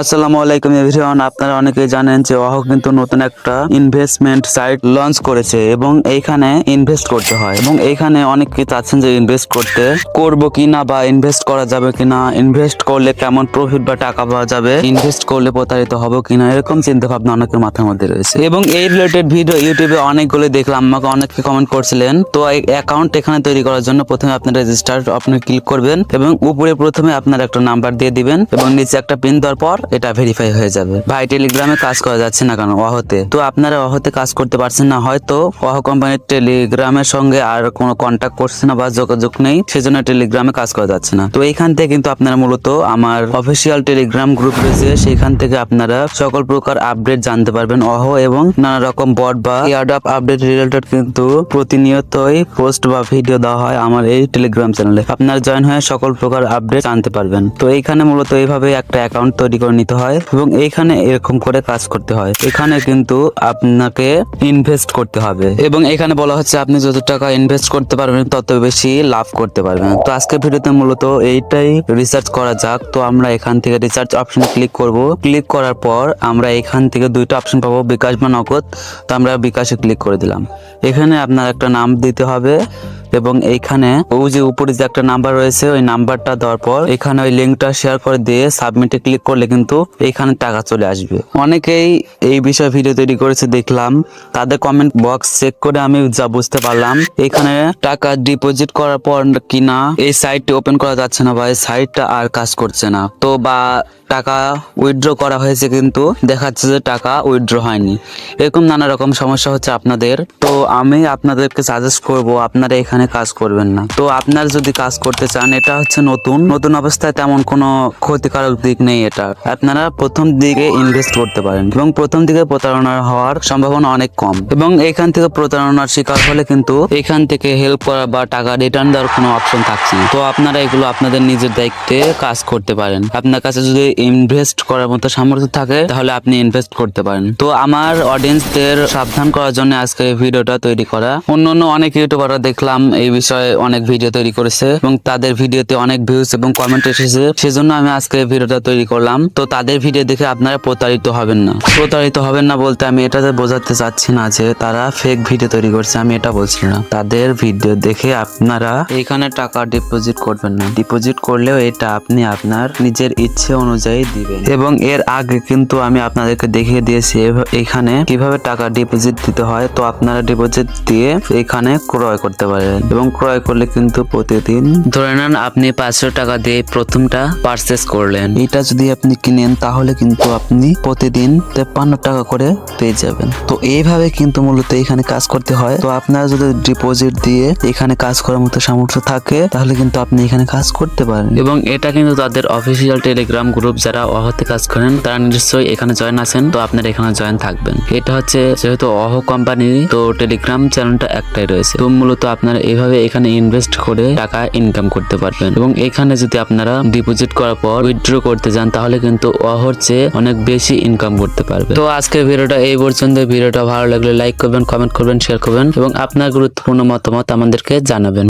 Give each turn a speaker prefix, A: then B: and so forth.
A: আসসালামু আলাইকুম এভরিওয়ান। আপনারা অনেকেই জানেন যে ওয়াহ কিন্তু নতুন একটা ইনভেস্টমেন্ট সাইট লঞ্চ করেছে এবং এইখানে ইনভেস্ট করতে হয় এবং এইখানে অনেকে চাচ্ছেন যে ইনভেস্ট করতে। করব কিনা বা ইনভেস্ট করা যাবে কিনা ইনভেস্ট করলে কেমন প্রফিট বা টাকা পাওয়া যাবে ইনভেস্ট করলে প্রতারিত হব কিনা, এরকম চিন্তা ভাবনা অনেকের মাথার মধ্যে রয়েছে। এবং এই রিলেটেড ভিডিও ইউটিউবে অনেকগুলো দেখলাম, আমাকে অনেকে কমেন্ট করছিলেন, তো অ্যাকাউন্ট এখানে তৈরি করার জন্য প্রথমে আপনি রেজিস্টার আপনি ক্লিক করবেন এবং উপরে প্রথমে আপনার একটা নাম্বার দিয়ে দিবেন এবং নিচে একটা পিন দেওয়ার পর এটা ভেরিফাই হয়ে যাবে। ভাই টেলিগ্রামে কাজ করা যাচ্ছে না কেন অহতে? তো আপনারা অহতে কাজ করতে পারছেন না, হয়তো অহ কোম্পানির টেলিগ্রামের সঙ্গে আর কোনো কন্ট্যাক্ট করছে না বা যোগাযোগ নেই, সেজন্য টেলিগ্রামে কাজ করা যাচ্ছে না। তো এইখান থেকে কিন্তু আপনারা মূলত আমার অফিসিয়াল টেলিগ্রাম গ্রুপ রয়েছে সেখান থেকে আপনারা সকল প্রকার আপডেট জানতে পারবেন অহ এবং নানা রকম বট বা এয়ারড্রপ আপডেট রিলেটেড কিন্তু প্রতিনিয়তই পোস্ট বা ভিডিও দেওয়া হয় আমার এই টেলিগ্রাম চ্যানেলে আপনারা জয়েন হয়ে সকল প্রকার আপডেট জানতে পারবেন। তো এইখানে মূলত এইভাবে একটা অ্যাকাউন্ট তৈরি করে নিতে হয় এবং এইখানে এরকম করে কাজ করতে হয়। এখানে কিন্তু আপনাকে ইনভেস্ট করতে হবে এবং এখানে বলা হচ্ছে আপনি যত টাকা ইনভেস্ট করতে পারবেন, তত বেশি লাভ করতে পারবেন। তো আজকে ভিডিওতে মূলত এইটাই রিসার্চ করা যাক। তো আমরা এখান থেকে রিসার্চ অপশনে ক্লিক করব। ক্লিক করার পর আমরা এখান থেকে দুইটা অপশন পাবো, বিকাশ বা নগদ। তো আমরা বিকাশে ক্লিক করে দিলাম। এখানে আপনার একটা নাম দিতে হবে। এবং এইখানে ওই যে উপরে যে একটা নাম্বার রয়েছে, ওই নাম্বারটা দেওয়ার পর এখানে ওই লিঙ্কটা শেয়ার করে দিয়ে সাবমিটে ক্লিক করলে কিন্তু এইখানে টাকা চলে আসবে। অনেকেই এই বিষয়ে ভিডিও তৈরি করেছে, দেখলাম। তাদের কমেন্ট বক্স চেক করে আমি যা বুঝতে পারলাম, এখানে টাকা ডিপোজিট করার পর কিনা এই সাইটটি ওপেন করা যাচ্ছে না বা এই সাইটটা আর কাজ করছে না। তো বা টাকা উইথড্র করা হয়েছে কিন্তু দেখাচ্ছে যে টাকা উইথড্র হয়নি। এরকম নানা রকম সমস্যা হচ্ছে আপনাদের। তো আমি আপনাদেরকে সাজেস্ট করব, আপনারা এখানে কাজ করবেন না। তো আপনার যদি কাজ করতে চান, এটা হচ্ছে নতুন। নতুন অবস্থায় তেমন কোনো ক্ষতিকারক দিক নেই এটা। আপনারা প্রথম দিকে ইনভেস্ট করতে পারেন এবং প্রথম দিকে প্রতারণা হওয়ার সম্ভাবনা অনেক কম। এবং এখান থেকে প্রতারণার শিকার হলে কিন্তু এখান থেকে হেল্প করা বা টাকা রিটার্ন দেওয়ার কোনো অপশন থাকছে না। তো আপনারা এগুলো আপনাদের নিজের দায়িত্বে কাজ করতে পারেন। আপনার কাছে যদি ইনভেস্ট করার মতো সামর্থ্য থাকে, তাহলে আপনি ইনভেস্ট করতে পারেন। তো আমার অডিয়েন্সদের সাবধান করার জন্য আজকে ভিডিওটা তৈরি করা। অন্য অন্য অনেক ইউটিউবাররা দেখলাম এই বিষয়ে অনেক ভিডিও তৈরি করেছে এবং তাদের ভিডিওতে অনেক ভিউজ এবং কমেন্ট এসেছে। সেজন্য আমি আজকে ভিডিওটা তৈরি করলাম। তো তাদের ভিডিও দেখে আপনারা প্রতারিত হবেন না। প্রতারিত হবেন না বলতে আমি এটাতে বোঝাতে চাচ্ছি না যে তারা ফেক ভিডিও তৈরি করছে। আমি এটা বলছি না। তাদের ভিডিও দেখে আপনারা এখানে টাকা ডিপোজিট করবেন না। ডিপোজিট করলেও এটা আপনি আপনার নিজের ইচ্ছে অনুযায়ী দিবেন। এবং এর আগে কিন্তু আমি আপনাদেরকে দেখিয়ে দিয়েছি এখানে কীভাবে টাকা ডিপোজিট দিতে হয়। তো আপনারা ডিপোজিট দিয়ে এখানে ক্রয় করতে পারেন। এবং ক্রয় করলে কিন্তু প্রতিদিন ধরে নেন আপনি পাঁচশো টাকা দিয়ে প্রথমটা পারচেস করলেন। এটা যদি আপনি কিনেন তাহলে কিন্তু আপনি প্রতিদিন তেপ্পান্ন টাকা করে পেয়ে যাবেন। তো এইভাবে কিন্তু মূলত এখানে কাজ করতে হয়। তো আপনারা যদি ডিপোজিট দিয়ে এখানে কাজ করার মতো সামর্থ্য থাকে তাহলে কিন্তু আপনি এখানে কাজ করতে পারেন। এবং এটা কিন্তু তাদের অফিসিয়াল টেলিগ্রাম গ্রুপ যারা অহতে কাজ করেন তারা নিশ্চয়ই এখানে জয়েন আছেন। তো আপনারা এখানে জয়েন থাকবেন। এটা হচ্ছে যেহেতু অহ কোম্পানি তো টেলিগ্রাম চ্যানেলটা একটাই রয়েছে। তো মূলত আপনারা এইভাবে এখানে ইনভেস্ট করে টাকা ইনকাম করতে পারবেন। এবং এখানে যদি আপনারা ডিপোজিট করার পর উইথড্র করতে যান, তাহলে কিন্তু অহর চেয়ে অনেক বেশি ইনকাম করতে পারবে তো আজকের ভিডিওটা এই পর্যন্ত ভিডিওটা ভালো লাগলে লাইক করবেন কমেন্ট করবেন শেয়ার করবেন এবং আপনার গুরুত্বপূর্ণ মতামত আমাদেরকে জানাবেন।